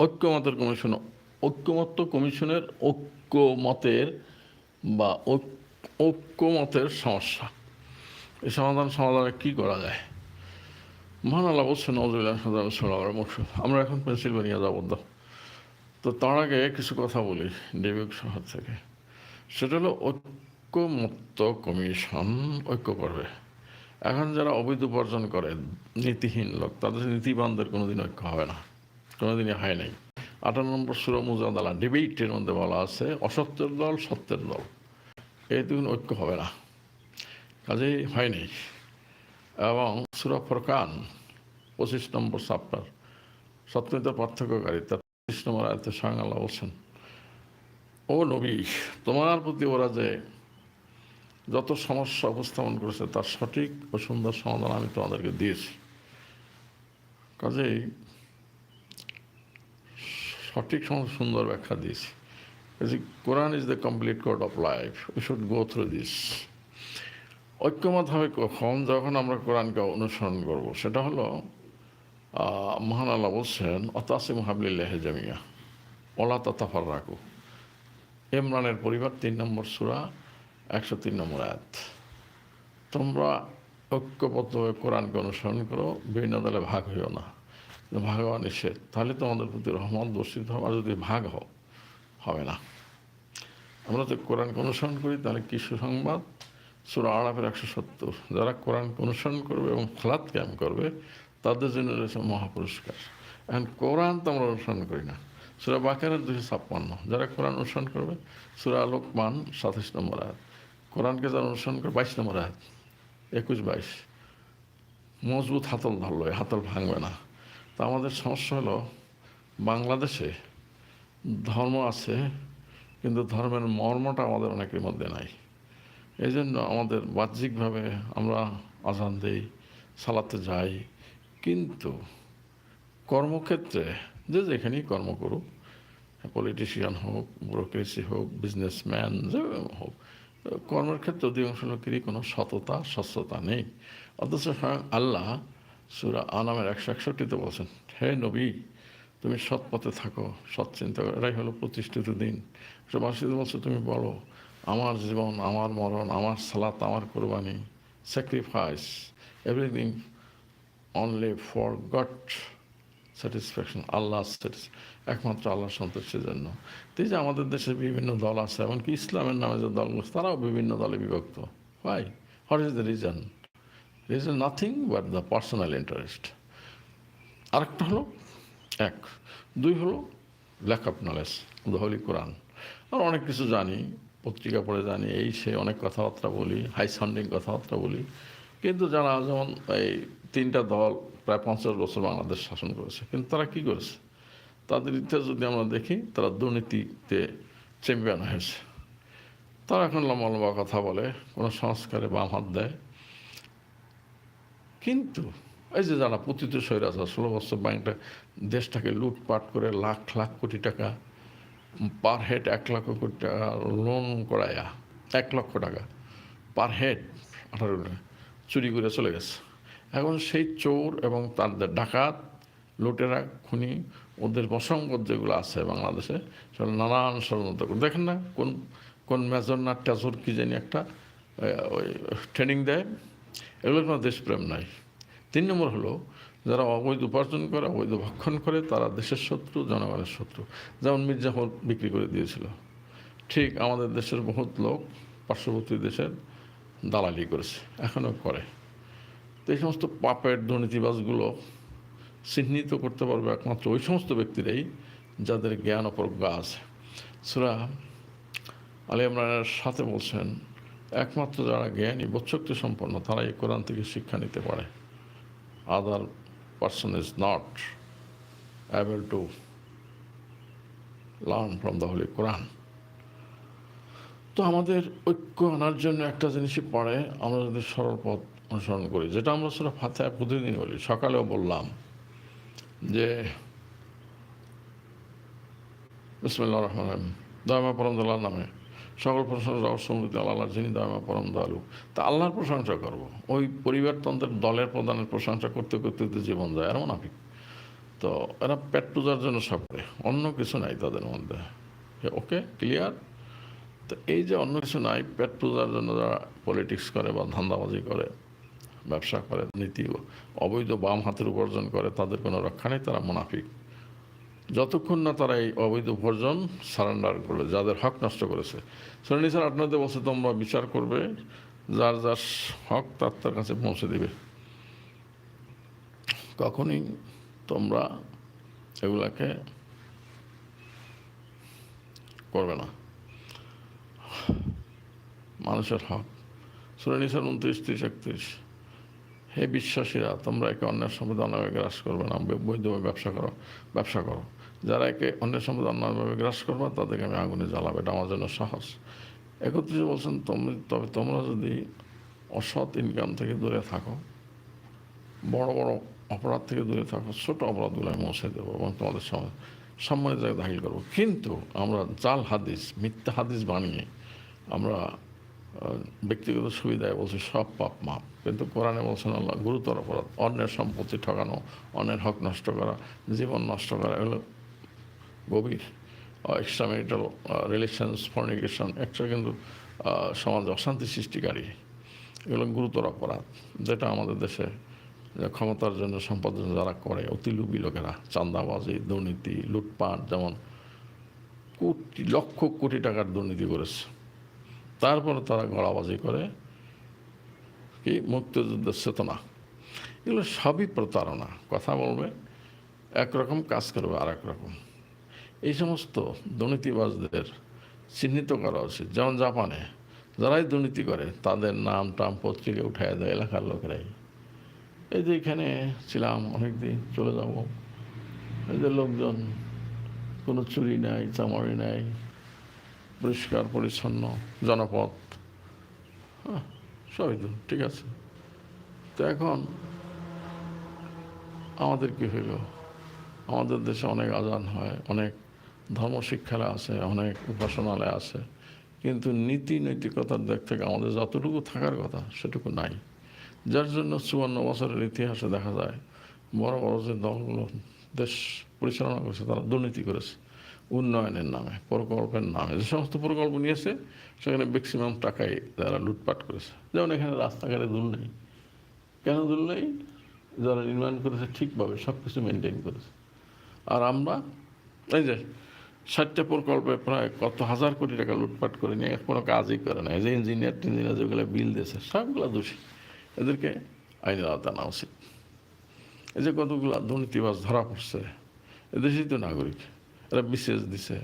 ঐক্যমতের commission, ঐক্যমত্য কমিশনের ঐক্যমতের বা ঐক- ঐক্যমতের সমস্যা। এই সমাধান সমাধানে কী করা যায়? মহান আল্লাহ বলছেন নজরুল্লাহ আমরা এখন পেন্সিলভেনিয়া যাবদ্ধ তো তার আগে কিছু কথা বলি ডেবিক শহর থেকে। সেটা হলো ঐক্যমত্য কমিশন, ঐক্য করবে। এখন যারা অবৈধ উপার্জন করে, নীতিহীন লোক, তাদের নীতিবানদের কোনোদিন ঐক্য হবে না। কোনোদিনই হয় নাই। আঠারো নম্বর সুর মুজাদালা, ডিবেটের মধ্যে বলা আছে, অসত্যের দল, সত্যের দল। এই দুদিন ঐক্য হবে না। কাজেই হয়নি এবং সুরা ফরকান, পঁচিশ নম্বর চাপ্টার সত্যমিত পার্থক্যকারী তার পঁচিশ নম্বর আয়তে আল্লাহ বলছেন, ও নবী, তোমার প্রতি ওরা যে যত সমস্যা উপস্থাপন করেছে, তার সঠিক ও সুন্দর সমাধান আমি তোমাদেরকে দিয়েছি। কাজেই সঠিক সম- সুন্দর ব্যাখ্যা দিয়েছি। Quran is the complete code of life we should go through this ঐক্যমত হবে কখন? যখন আমরা কোরআনকে অনুসরণ করব। সেটা হলো মহান আল্লাহ বলছেন, অতাসিম হাবলিল্লাহ জামিয়া ওলা ততাফার রাখু ইমরানের পরিবার, তিন নম্বর সুরা, একশো তিন নম্বর আয়াত। তোমরা ঐক্যবদ্ধভাবে কোরআনকে অনুসরণ করো, বিভিন্ন দলে ভাগ হইও না। ভাগ হওয়া নিষেধ, তাহলে তোমাদের প্রতি রহমত বর্ষিত হওয়া যদি ভাগ হও, হবে না। আমরা তো কোরআনকে অনুসরণ করি, তাহলে কি সুসংবাদ? সুরা আড়াফের একশো সত্তর। যারা কোরআনকে অনুসরণ করবে এবং খালাত ক্যাম্প করবে, তাদের জন্য রয়েছে মহাপুরস্কার। এখন কোরআন তো আমরা অনুসরণ করি না। সুরা বাকেরের দুশো ছাপ্পান্ন। যারা কোরআন অনুসরণ করবে, সুরা লোকমান সাতাশ নম্বর আয়াত। কোরআনকে যারা অনুসরণ করবে, বাইশ নম্বর আয়াত। একুশ বাইশ। মজবুত হাতল ধরলো হাতল ভাঙবে না। তা আমাদের সমস্যা হলো, বাংলাদেশে ধর্ম আছে, কিন্তু ধর্মের মর্মটা আমাদের অনেকের মধ্যে নাই। এই জন্য আমাদের বাহ্যিকভাবে আমরা আজান দিই, সালাতে যাই, কিন্তু কর্মক্ষেত্রে যে যেখানেই কর্ম করুক, পলিটিশিয়ান হোক, ব্যুরোক্রেসি হোক, বিজনেসম্যান, যে হোক, কর্মের ক্ষেত্রে অধিকাংশ লোকেরই কোনো সততা স্বচ্ছতা নেই। অথচ আল্লাহ সুরা আনামের একশো একষট্টিতে বলছেন, হে নবী, তুমি সৎ পথে থাকো, সৎ চিন্তা করো। এটাই হলো প্রতিষ্ঠিত দিন। মাসিদ বলছে, তুমি বলো, আমার জীবন, আমার মরণ, আমার সালাত, আমার কোরবানি sacrifice everything only for God satisfaction আল্লাহ একমাত্র আল্লাহ সন্তুষ্টির জন্য। এই যে আমাদের দেশে বিভিন্ন দল আছে, এমনকি ইসলামের নামে যে দলগুলো, তারাও বিভিন্ন দলে বিভক্ত। ভাই what is the reason reason nothing but the personal interest আরেকটা হলো, এক। দুই হলো lack of knowledge the holy Quran আর অনেক কিছু জানি, পত্রিকা পড়ে জানি, এই সে অনেক কথাবার্তা বলি হাই সাউন্ডিং কথাবার্তা বলি, কিন্তু যারা যেমন এই তিনটা দল প্রায় পঞ্চাশ বছর বাংলাদেশ শাসন করেছে, কিন্তু তারা কি করেছে? তাদের ইতিহাস যদি আমরা দেখি, তারা দুর্নীতিতে চ্যাম্পিয়ন হয়েছে। তারা এখন লম্বা লম্বা কথা বলে, কোনো সংস্কারে বাম হাত দেয় কিন্তু এই যে যারা পতিত স্বৈরাচার, ষোলো বছর ব্যাংকটা দেশটাকে লুটপাট করে লাখ লাখ কোটি টাকা, পার হেড এক লক্ষ কোটি টাকা লোন করায়া, এক লক্ষ টাকা, পার হেড আঠারো চুরি করে চলে গেছে। এখন সেই চোর এবং তাদের ডাকাত, লুটেরা, খুনি, ওদের বসঙ্গত যেগুলো আছে বাংলাদেশে, সেগুলো নানান ষড়যন্ত্র করে। দেখেন না কোন কোন মেজর না টেজর কী জানি একটা ওই ট্রেনিং দেয় এগুলোর কোনো দেশপ্রেম নাই। তিন নম্বর হলো, যারা অবৈধ উপার্জন করে, অবৈধ ভক্ষণ করে, তারা দেশের শত্রু, জনগণের শত্রু। যেমন মির্জাফর বিক্রি করে দিয়েছিল। ঠিক আমাদের দেশের বহুত লোক পার্শ্ববর্তী দেশের দালালি করেছে এখনও করে। তো এই সমস্ত পাপের দুর্নীতিবাজগুলো চিহ্নিত করতে পারবে একমাত্র ওই সমস্ত ব্যক্তিরাই যাদের জ্ঞান ও প্রজ্ঞা আছে। সুরা আলী ইমরানের সাথে বলছেন একমাত্র যারা জ্ঞানী, বোধশক্তি সম্পন্ন তারা এই কোরআন থেকে শিক্ষা নিতে পারে। Other person is not able to learn from the holy Quran তো আমাদের ঐক্য আনার জন্য একটা জিনিসই পড়ে, আমরা যদি সরল পথ অনুসরণ করি, যেটা আমরা সেটা ফাতে প্রতিদিন বলি। সকালেও বললাম যে বিসমুল্লাহ রহমান রহিম দয়ামা পরম নামে। সকল প্রশংসা সমৃদ্ধি আল্লাহ যিনি দয়ামা পরম দয়ালু, তা আল্লাহর প্রশংসা করব। ওই পরিবারতন্ত্রের দলের প্রধানের প্রশংসা করতে করতে তো জীবন যায় আর মুনাফিক। তো এরা পেট পূজার জন্য সব করে, অন্য কিছু নাই তাদের মধ্যে। ওকে? ক্লিয়ার? তো এই যে অন্য কিছু নাই, পেট পূজার জন্য যারা পলিটিক্স করে বা ধান্দাবাজি করে, ব্যবসা করে, নীতি, অবৈধ বাম হাতের উপার্জন করে, তাদের কোনো রক্ষা নেই, তারা মুনাফিক। যতক্ষণ না তারা এই অবৈধ উপার্জন সারেন্ডার করবে যাদের হক নষ্ট করেছে। শ্রেণি স্যার আপনাদের বলছে তোমরা বিচার করবে, যার যার হক তার তার কাছে পৌঁছে দেবে। কখনই তোমরা এগুলাকে করবে না। মানুষের হক। শ্রেণীসার উনত্রিশ, ত্রিশ, একত্রিশ। হে বিশ্বাসীরা, তোমরা একে অন্যের সম্পদ অন্যভাবে গ্রাস করবে না। বৈধভাবে ব্যবসা করো ব্যবসা করো। যারা একে অন্যের সম্পদ অন্যভাবে গ্রাস করবে, তাদেরকে আমি আগুনে জ্বালাবে, এটা আমার জন্য সাহস একত্রিশ বলছেন তুমি তবে তোমরা যদি অসৎ ইনকাম থেকে দূরে থাকো, বড় বড় অপরাধ থেকে দূরে থাকো, ছোট অপরাধগুলো আমি মুছে দেবো এবং তোমাদের সামনে সম্মানের জায়গায় দাখিল করব। কিন্তু আমরা জাল হাদিস, মিথ্যা হাদিস বানিয়ে আমরা ব্যক্তিগত সুবিধায় বলছি, সব পাপ মাপ। কিন্তু কোরআনে বলছেন আল্লাহ, গুরুতর অপরাধ, অন্যের সম্পত্তি ঠকানো অন্যের হক নষ্ট করা, জীবন নষ্ট করা, এগুলো গভীর। এক্সট্রা ম্যারিটাল রিলেশনস ফর্নিকেশন একটা কিন্তু সমাজে অশান্তি সৃষ্টিকারী। এগুলো গুরুতর অপরাধ, যেটা আমাদের দেশে ক্ষমতার জন্য সম্পাদন যারা করে, অতি লোভী লোকেরা। চান্দাবাজি দুর্নীতি, লুটপাট, যেমন কোটি, লক্ষ কোটি টাকার দুর্নীতি করেছে। তারপরে তারা গড়াবাজি করে, কি? মুক্তিযুদ্ধের চেতনা। এগুলো সবই প্রতারণা। কথা বলবে, একরকম কাজ করবে আর রকম। এই সমস্ত দুর্নীতিবাজদের চিহ্নিত করা উচিত। যেমন জাপানে যারাই দুর্নীতি করে, তাদের নাম টাম পত্রিকা উঠায় দেয় এলাকার লোকেরাই। এই যে এখানে ছিলাম অনেকদিন, চলে যাব। এই যে লোকজন, কোনো চুরি নাই চামড়ি নাই, পরিষ্কার, পরিচ্ছন্ন জনপথ হ্যাঁ সবই তো ঠিক আছে। তো এখন আমাদের কি হইল? আমাদের দেশে অনেক আজান হয়, অনেক ধর্মশিক্ষালয় আছে, অনেক উপাসনালয় আছে। কিন্তু নীতি নৈতিকতার দিক থেকে আমাদের যতটুকু থাকার কথা, সেটুকু নাই। যার জন্য চুয়ান্ন বছরের ইতিহাসে দেখা যায়, বড় বড় যে দলগুলো দেশ পরিচালনা করেছে, তারা দুর্নীতি করেছে। উন্নয়নের নামে, প্রকল্পের নামে, যে সমস্ত প্রকল্প নিয়েছে, সেখানে ম্যাক্সিমাম টাকাই তারা লুটপাট করেছে। যেমন এখানে রাস্তাঘাটে দুল নেই। কেন দুল নেই? যারা নির্মাণ করেছে ঠিকভাবে সব কিছু মেনটেন করেছে। আর আমরা, এই যে ষাটটা প্রকল্পে প্রায় কত হাজার কোটি টাকা লুটপাট করে নিয়ে কোনো কাজই করে না। যে ইঞ্জিনিয়ার টিঞ্জিনিয়ার যেগুলো বিল দিয়েছে, সবগুলো দোষী। এদেরকে আইনের আওতা নেওয়া উচিত। এই যে কতগুলো দুর্নীতিবাজ ধরা পড়ছে, এদেশেই তো নাগরিক, এরা বিশেষ দিছে।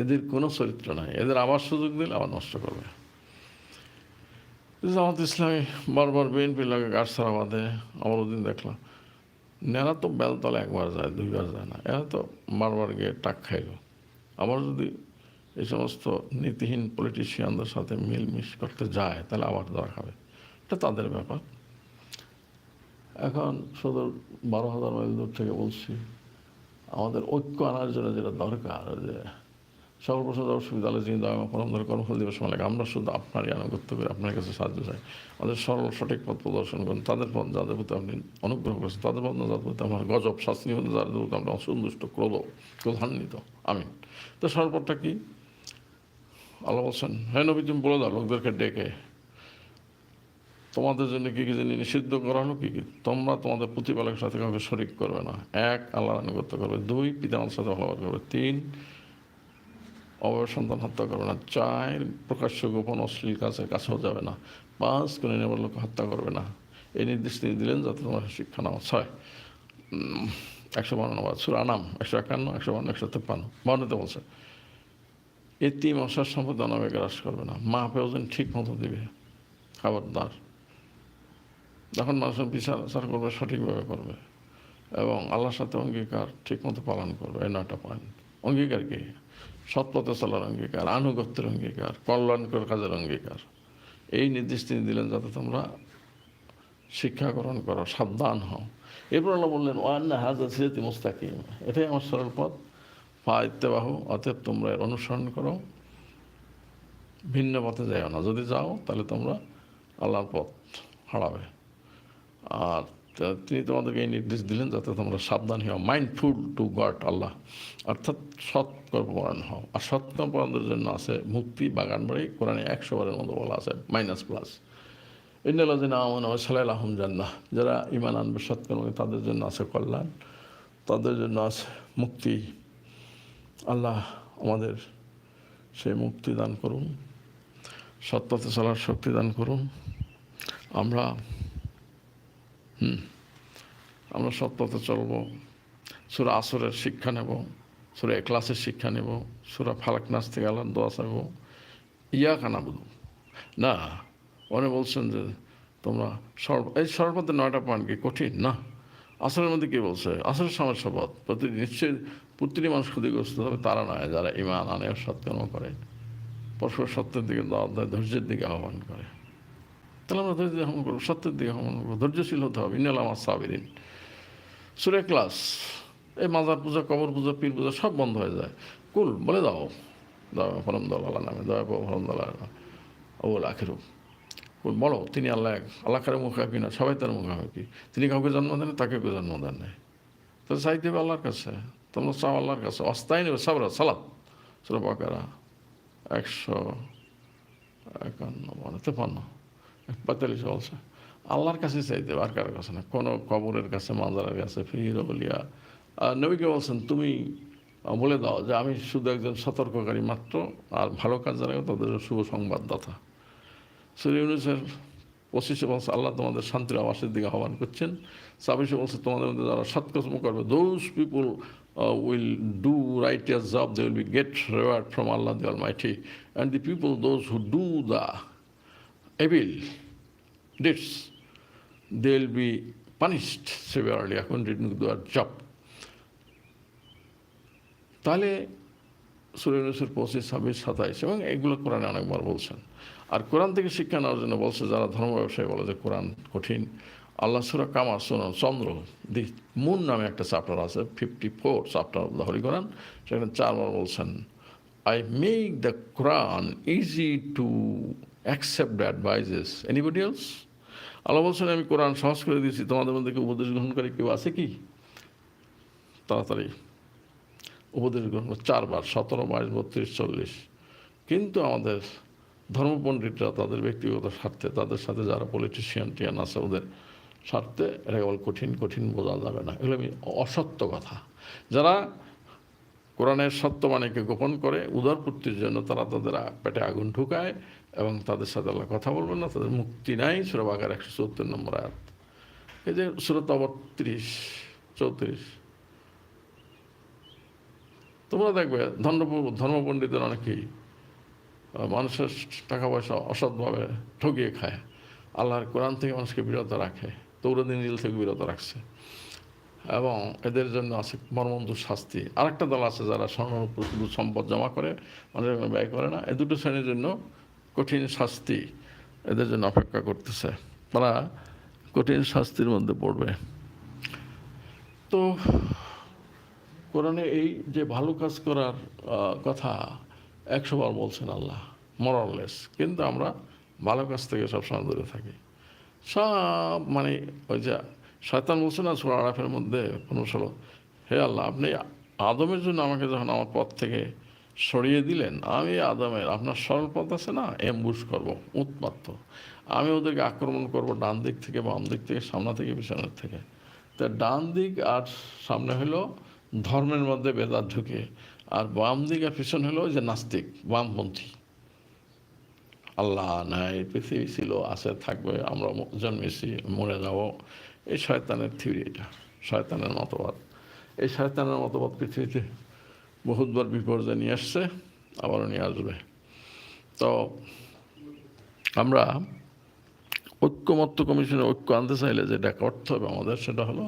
এদের কোনো চরিত্র নাই। এদের আবার সুযোগ দিলে আবার নষ্ট করবে। জামাত ইসলামী বারবার বিএনপি লাগে গাছ ছাড়া বাঁধে আমার ওদিন দেখলাম। এরা তো বেলতলা একবার যায়, দুইবার যায় না। এরা তো বারবার গিয়ে টাক খাইল। আবার যদি এই সমস্ত নীতিহীন পলিটিশিয়ানদের সাথে মিলমিশ করতে যায়, তাহলে আবার দেওয়া হবে। এটা তাদের ব্যাপার। এখন শুধু বারো হাজার মাইল দূর থেকে বলছি, আমাদের ঐক্য আনার জন্য যেটা দরকার, যে সর্বপ্রসাদ অসুবিধা হলে যিনি দয়ামা পরম ধরে কর্মফল দিবস মালিক, আমরা শুধু আপনারই আনুগত্য করে, আপনার কাছে সাহায্য চাই। আমাদের সরল সঠিক পথ প্রদর্শন করুন। তাদের পথ যাদের প্রতি আপনি অনুগ্রহ করেছেন, তাদের পথ যাদের প্রতি আমার গজব, শাস্তি হতে যাদের প্রতি আমরা অসন্তুষ্ট, ক্রোধ, ক্রোধান্বিত। আমি তো সর্বপরটা কি? আল্লাহ বলছেন হ্যাঁ নবী, তুমি বলে দাও, লোকদেরকে ডেকে। তোমাদের জন্য কী কী জিনিস নিষিদ্ধ করা হলো, কী কী? তোমরা তোমাদের প্রতিপালকের সাথে কাউকে শরিক করবে না। এক, আল্লাহর আনুগত্য করবে। দুই, পিতামাতার সাথে ভালোবাসা করবে। তিন অবয় সন্তান হত্যা করবে না। চার প্রকাশ্য গোপন অশ্লীল কাজের কাছেও যাবে না। পাঁচ কোনো নেবার লোক হত্যা করবে না। এই নির্দেশ তিনি দিলেন যাতে তোমার শিক্ষা নাও। ছয়। একশো বান্ন নম্বর। সুর আনাম একশো একান্ন, একশো বান্ন, একশো তেপ্পান্ন। বান্নতে বলছে এটি মশার সম্পদ অনামে গ্রাস করবে না। মা পেয়েছেন ঠিক মতো দিবে। খাবারদার। যখন মানুষের বিচার আচার করবে, সঠিকভাবে করবে এবং আল্লাহর সাথে অঙ্গীকার ঠিকমতো পালন করবে। এই নয়টা পয়েন্ট অঙ্গীকার কি? সৎ পথে চলার অঙ্গীকার, আনুগত্যের অঙ্গীকার, কল্যাণকর কাজের অঙ্গীকার। এই নির্দেশ তিনি দিলেন যাতে তোমরা শিক্ষা গ্রহণ করো, সাবধান হও। এরপর আল্লাহ বললেন ওয়ান্না হাজা সিরাতি মুস্তাকিম। এটাই আমার সরল পথ। পা ইত্তেবাহু, অতএব তোমরা এর অনুসরণ করো। ভিন্ন পথে যাও না। যদি যাও, তাহলে তোমরা আল্লাহর পথ হারাবে। আর তা তিনি তোমাদেরকে এই নির্দেশ দিলেন যাতে তোমরা সাবধান হও মাইন্ডফুল টু গড আল্লাহ। অর্থাৎ সৎ কর্মপরায়ণ হও। আর সৎ কর্মপরায়ণদের জন্য আছে মুক্তি বাগান বাড়ি, কোরআনে একশো বারের মতো বলা আছে মাইনাস প্লাস ইন্দালাদিন আমন সালাই আহম জান্নাহ। যারা ইমান আনবে, সৎকর্ম তাদের জন্য আছে কল্যাণ, তাদের জন্য আছে মুক্তি। আল্লাহ আমাদের সেই মুক্তি দান করুন সত্যতে চলার শক্তি দান করুন। আমরা হুম। আমরা সত্যতে চলব। সুরা আসরের শিক্ষা নেব, সুরা ক্লাসের শিক্ষা নেব, সুরা ফালাক নাচ থেকে আল্লাহ দোয়া চাইব। ইয়া কানা বুধু না, অনেক বলছেন যে তোমরা সর্ব এই সর্বতে নয়টা পয়েন্ট কি কঠিন? না। আসরের মধ্যে কী বলছে? আসরের সময় শপথ। প্রতি নিশ্চয়ই প্রতিটি মানুষ ক্ষতিগ্রস্ত হবে, তারা নয়, যারা ইমান আনে সৎকর্ম করে। পরস্পর সত্যের দিকে দাওয়াত দেয়, ধৈর্যের দিকে আহ্বান করে। তাহলে আমরা ধৈর্য আহ্বান করব, সত্যের দিকে আহ্বান করব, ধৈর্যশীল হতে হবে ইনাল আমার সাবিরিন। সুরে ক্লাস এই মাজার পূজা, কবর পূজা, পীর পূজা সব বন্ধ হয়ে যায়। কুল, বলে দাও। দাও ফরম দল আল্লাহ নামে, দয়া ফরম দল ও আখেরু। কুল, বলো, তিনি আল্লাহ এক, আল্লাহ কারও মুখাপি না সবাই তার মুখাপি তিনি কাউকে জন্ম দেন তাকে কেউ জন্ম দেন নাই। তো চাই দেবে আল্লাহর কাছে, তোমরা চাও আল্লাহর কাছে। অস্থায়ী নেবে সাবরা সালাদ সুরা বাকারা, একশো একান্ন মানে তেপান্ন। পঁয়তাল্লিশ বলছে আল্লাহর কাছে চাইতে আর কারোর কাছে না। কোনো কবরের কাছে মাজারের কাছে, ফির বলিয়া আর নবীকে বলছেন, তুমি বলে দাও যে আমি শুধু একজন সতর্ককারী মাত্র, আর ভালো কাজ যারা তাদের শুভ সংবাদদাতা। সুরি ইউনুসের পঁচিশে বলছে, আল্লাহ তোমাদের শান্তির আবাসের দিকে আহ্বান করছেন। ছাব্বিশে বলছে, তোমাদের মধ্যে যারা সৎকর্ম করবে those people will do right your job they will be get reward from Allah the almighty and the people those who do the evil deeds, they'll be punished severely according to their job. তাহলে সুরেনুসের পঁচিশ ছাব্বিশ সাতাইশ এবং এগুলো কোরআনে অনেকবার বলছেন আর কোরআন থেকে শিক্ষা নেওয়ার জন্য বলছে যারা ধর্ম ব্যবসায়ী বলে যে কোরআন কঠিন আল্লাহ সুরা কামার শোনো চন্দ্র দি মুন নামে একটা চ্যাপ্টার আছে fifty four chapter of the holy Quran সেখানে চারবার বলছেন I make the Quran easy to accept the advices. Anybody else? আল্লাহ বলছেন, আমি কোরআন সহজ করে দিয়েছি। তোমাদের মধ্যে উপদেশ গ্রহণ করে কেউ আছে কি? তাড়াতাড়ি। উপদেশ গ্রহণ চারবার, সতেরো বাইশ বত্রিশ, চল্লিশ। কিন্তু আমাদের ধর্মপণ্ডিতরা তাদের ব্যক্তিগত স্বার্থে, তাদের সাথে যারা পলিটিশিয়ান টিয়ান আছে, ওদের স্বার্থে এটা কেবল কঠিন কঠিন বোঝা যাবে না। এগুলো আমি অসত্য কথা। যারা কোরআনের সত্যবাণীকে গোপন করে উদারপূর্তির জন্য তারা তাদের পেটে আগুন ঢুকায় এবং তাদের সাথে আল্লাহ কথা বলবেন না, তাদের মুক্তি নাই সুরবাগার একশো চৌত্রিশ নম্বর আয়াত। এই যে সুরত বত্রিশ চৌত্রিশ। তোমরা দেখবে ধর্ম ধর্মপণ্ডিতের অনেকেই মানুষের টাকা পয়সা অসৎভাবে ঠকিয়ে খায়। আল্লাহর কোরআন থেকে মানুষকে বিরত রাখে তৌরদিন নীল থেকে বিরত রাখছে। এবং এদের জন্য আছে মর্মন্তু শাস্তি। আরেকটা দল আছে যারা স্বর্ণ রূপ সম্পদ জমা করে মানুষের ব্যয় করে না। এই দুটো শ্রেণির জন্য কঠিন শাস্তি এদের জন্য অপেক্ষা করতেছে। তারা কঠিন শাস্তির মধ্যে পড়বে। তো কোরআনে এই যে ভালো কাজ করার কথা একশো বার বলছেন আল্লাহ, মরাললেস। কিন্তু আমরা ভালো কাজ থেকে সবসময় দূরে থাকি। সব মানে ওই যে শয়তান বলছে না সুরা আরাফের মধ্যে পনেরো ষোলো, হে আল্লাহ, আপনি আদমের জন্য আমাকে যখন আমার পথ থেকে সরিয়ে দিলেন, আমি আদমের, আপনার সরল পথ আছে না? এমবুশ করব, উৎপাত্ত। আমি ওদেরকে আক্রমণ করব ডান দিক থেকে, বাম দিক থেকে, সামনে থেকে, পিছনের থেকে। তা ডান দিক আর সামনে হলো ধর্মের মধ্যে বেদার ঢুকে, আর বাম দিক আর পিছন হলো যে নাস্তিক, বামপন্থী। আল্লাহ নাই, পৃথিবী ছিল, আছে, থাকবে, আমরা জন্মেছি, মরে যাব। এই শয়তানের থিওরি এটা, শয়তানের মতবাদ। এই শয়তানের মতবাদ পৃথিবীতে বহুতবার বিপর্যয় নিয়ে আসছে, আবারও নিয়ে আসবে। তো আমরা ঐক্যমত্য কমিশনে ঐক্য আনতে চাইলে যেটা করতে হবে আমাদের, সেটা হলো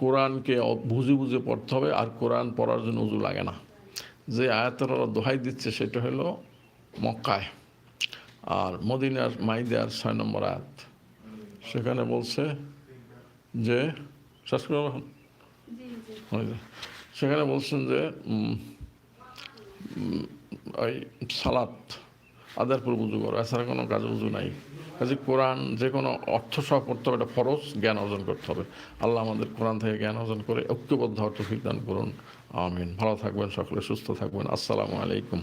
কোরআনকে বুঝে বুঝে পড়তে হবে, আর কোরআন পড়ার জন্য উজু লাগে না। যে আয়াতের দোহাই দিচ্ছে, সেটা হলো মক্কায়। আর মদিনার মাইদার ছয় নম্বর আয়াত, সেখানে বলছে যে শেষ করে। বলুন। সেখানে বলছেন যে ওই সালাত আদার পর উজু করো। এছাড়া কোনো কাজ উজু নাই। কাজে কোরআন যে কোনো অর্থ সহ পড়তে হবে, এটা ফরজ, জ্ঞান অর্জন করতে হবে। আল্লাহ আমাদের কোরআন থেকে জ্ঞান অর্জন করে ঐক্যবদ্ধ অর্থ দান করুন। আমিন। ভালো থাকবেন সকলে, সুস্থ থাকবেন। আসসালামু আলাইকুম।